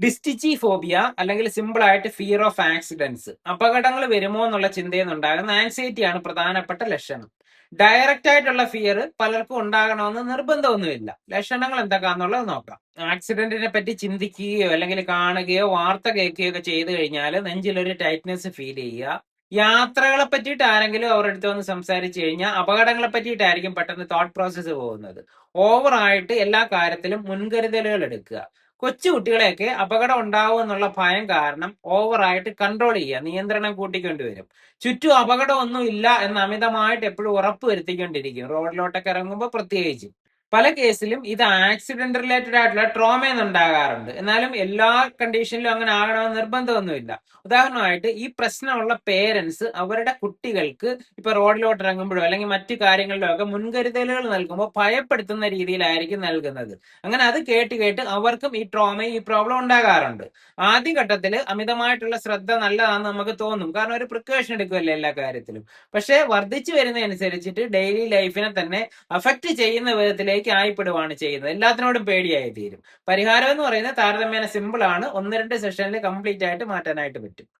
ഡിസ്റ്റിച്ചി phobia അല്ലെങ്കിൽ simple ആയിട്ട് fear of accidents അപകടങ്ങൾ വരുമോ എന്നുള്ള ചിന്തയിൽ നിന്നുണ്ടാകുന്ന ആൻസൈറ്റിയാണ് പ്രധാനപ്പെട്ട ലക്ഷണം. ഡയറക്റ്റ് ആയിട്ടുള്ള ഫിയർ പലർക്കും ഉണ്ടാകണമെന്ന് നിർബന്ധമൊന്നുമില്ല. ലക്ഷണങ്ങൾ എന്തൊക്കെയാന്നുള്ളത് നോക്കാം. ആക്സിഡന്റിനെ പറ്റി ചിന്തിക്കുകയോ അല്ലെങ്കിൽ കാണുകയോ വാർത്ത കേൾക്കുകയോ ഒക്കെ ചെയ്തു കഴിഞ്ഞാൽ നെഞ്ചിലൊരു ടൈറ്റ്നെസ് ഫീൽ ചെയ്യുക. യാത്രകളെ പറ്റിയിട്ട് ആരെങ്കിലും അവരുടെ അടുത്ത് വന്ന് സംസാരിച്ചു കഴിഞ്ഞാൽ അപകടങ്ങളെ പറ്റിയിട്ടായിരിക്കും പെട്ടെന്ന് തോട്ട് പ്രോസസ്സ് പോകുന്നത്. ഓവറായിട്ട് എല്ലാ കാര്യത്തിലും മുൻകരുതലുകൾ എടുക്കുക. കൊച്ചു കുട്ടികളെയൊക്കെ അപകടം ഉണ്ടാവും എന്നുള്ള ഭയം കാരണം ഓവറായിട്ട് കൺട്രോൾ ചെയ്യുക നിയന്ത്രണം കൂട്ടിക്കൊണ്ടുവരും ചുറ്റും അപകടമൊന്നും ഇല്ല എന്ന് അമിതമായിട്ട് എപ്പോഴും ഉറപ്പ് വരുത്തിക്കൊണ്ടിരിക്കും. റോഡിലോട്ടൊക്കെ ഇറങ്ങുമ്പോൾ പ്രത്യേകിച്ച്. പല കേസിലും ഇത് ആക്സിഡന്റ് റിലേറ്റഡ് ആയിട്ടുള്ള ട്രോമ ഉണ്ടാകാറുണ്ട്. എന്നാലും എല്ലാ കണ്ടീഷനിലും അങ്ങനെ ആകണമെന്ന് നിർബന്ധമൊന്നുമില്ല. ഉദാഹരണമായിട്ട് ഈ പ്രശ്നമുള്ള പേരൻസ് അവരുടെ കുട്ടികൾക്ക് ഇപ്പൊ റോഡിലോട്ട് ഇറങ്ങുമ്പോഴോ അല്ലെങ്കിൽ മറ്റു കാര്യങ്ങളിലോ ഒക്കെ മുൻകരുതലുകൾ നൽകുമ്പോൾ ഭയപ്പെടുത്തുന്ന രീതിയിലായിരിക്കും നൽകുന്നത്. അങ്ങനെ അത് കേട്ട് കേട്ട് അവർക്കും ഈ ട്രോമ ഈ പ്രോബ്ലം ഉണ്ടാകാറുണ്ട്. ആദ്യഘട്ടത്തിൽ അമിതമായിട്ടുള്ള ശ്രദ്ധ നല്ലതാണെന്ന് നമുക്ക് തോന്നും. കാരണം ഒരു പ്രിക്കോഷൻ എടുക്കുമല്ലോ എല്ലാ കാര്യത്തിലും. പക്ഷേ വർദ്ധിച്ചു വരുന്നതനുസരിച്ചിട്ട് ഡെയിലി ലൈഫിനെ തന്നെ അഫക്റ്റ് ചെയ്യുന്ന വിധത്തിലേക്ക് ആയിപ്പെടുവാണ് ചെയ്യുന്നത്. എല്ലാത്തിനോടും പേടിയായി തീരും പരിഹാരം എന്ന് പറയുന്നത് താരതമ്യേന സിമ്പിൾ ആണ്. ഒന്ന് രണ്ട് സെഷനിൽ കംപ്ലീറ്റ് ആയിട്ട് മാറ്റാനായിട്ട് പറ്റും.